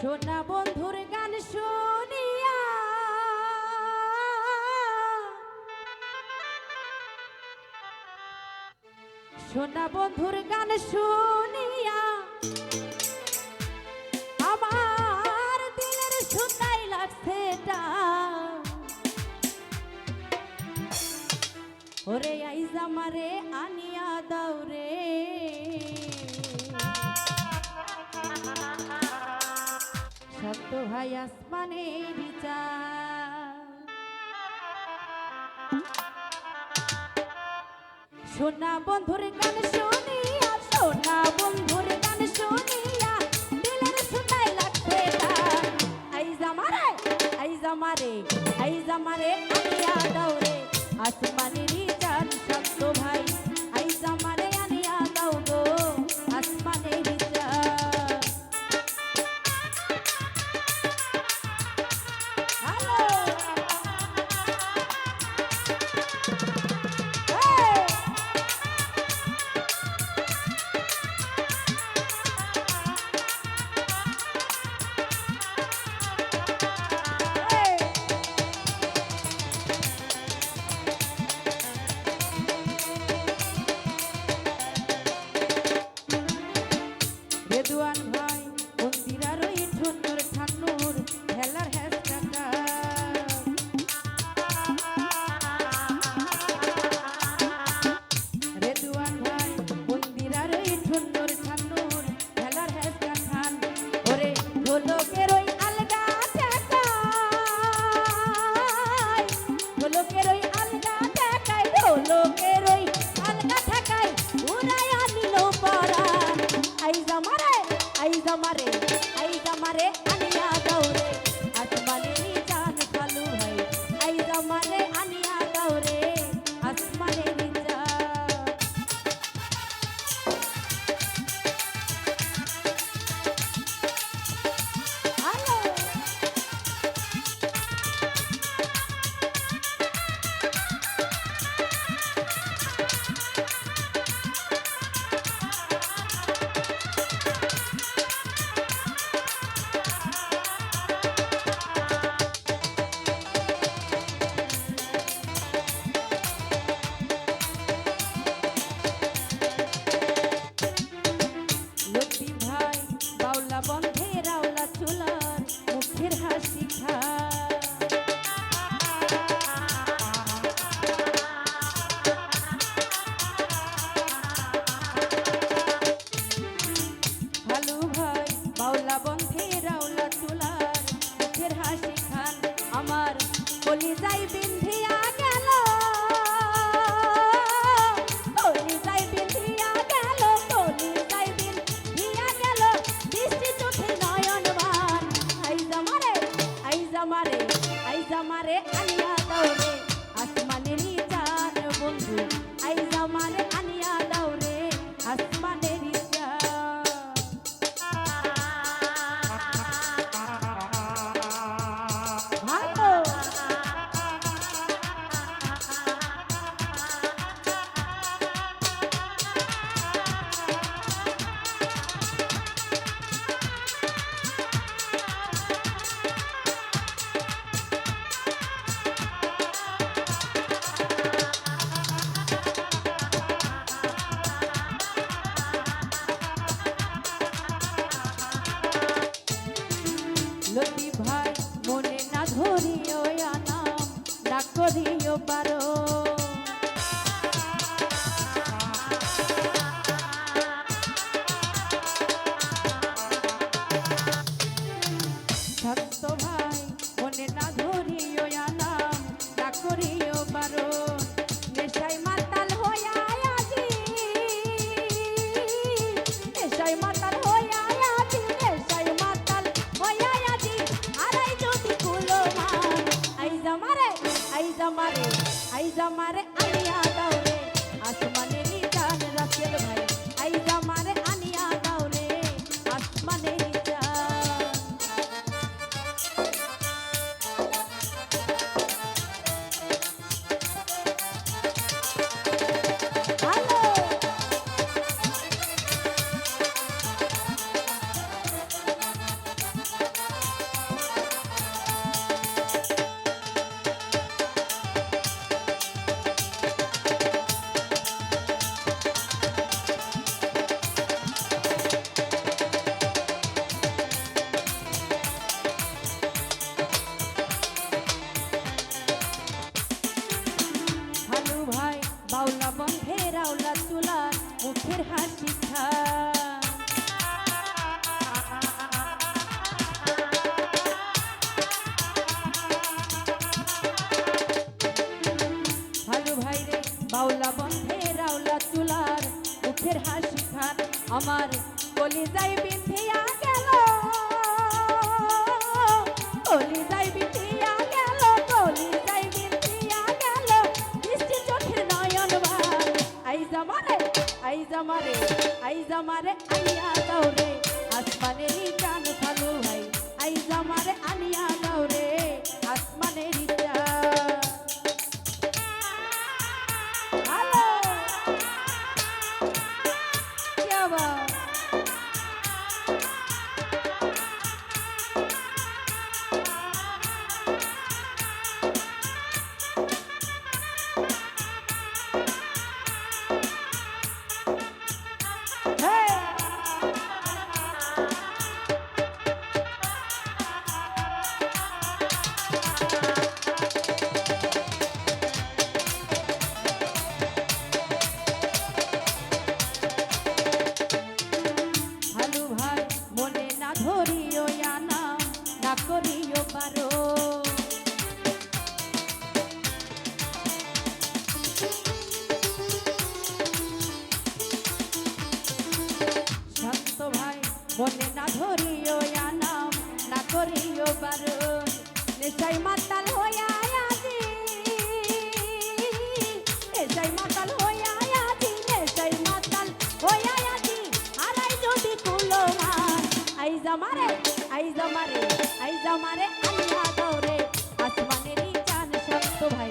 সোনা বন্ধুর গান শুনিয়া। সোনা বন্ধুর গান শুনিয়া আমার দিলের সুতাই লাগছে ওরে আইজামারে আনিয়া দাও রে। চাই আসমানের সোনা বন্ধুর গান শুনিয়া, সোনা বন্ধুর গান শুনিয়া, দিলের সুতাই লাগবে আই জামারে আই জামারে আই জামারে আইয়া দাও রে। আসমানের মারে আইগা মারে আনে para amaré আমার কলি যাই বিন্ধিয়া গেল। কলি যাই বিন্ধিয়া গেল কলি যাই বিন্ধিয়া গেল। দৃষ্টি চোখের নয়ন ভার আই জামারে আই জামারে আই জামারে আনিয়া দৌড়ে আসমানের চান ভালো ভাই আই জামারে আনিয়া দৌড়ে মনে না ধরিও আনাম, না করিও পারো নেশাই মাতাল হইয়া আজি। নেশাই মাতাল হইয়া আজি নেশাই মাতাল হইয়া আজি। হারাই যদি কুলো মান আই জামারে আই জামারে আই জামারে আল্লাহ দৌরে আসমানেরই চান শান্ত ভাই।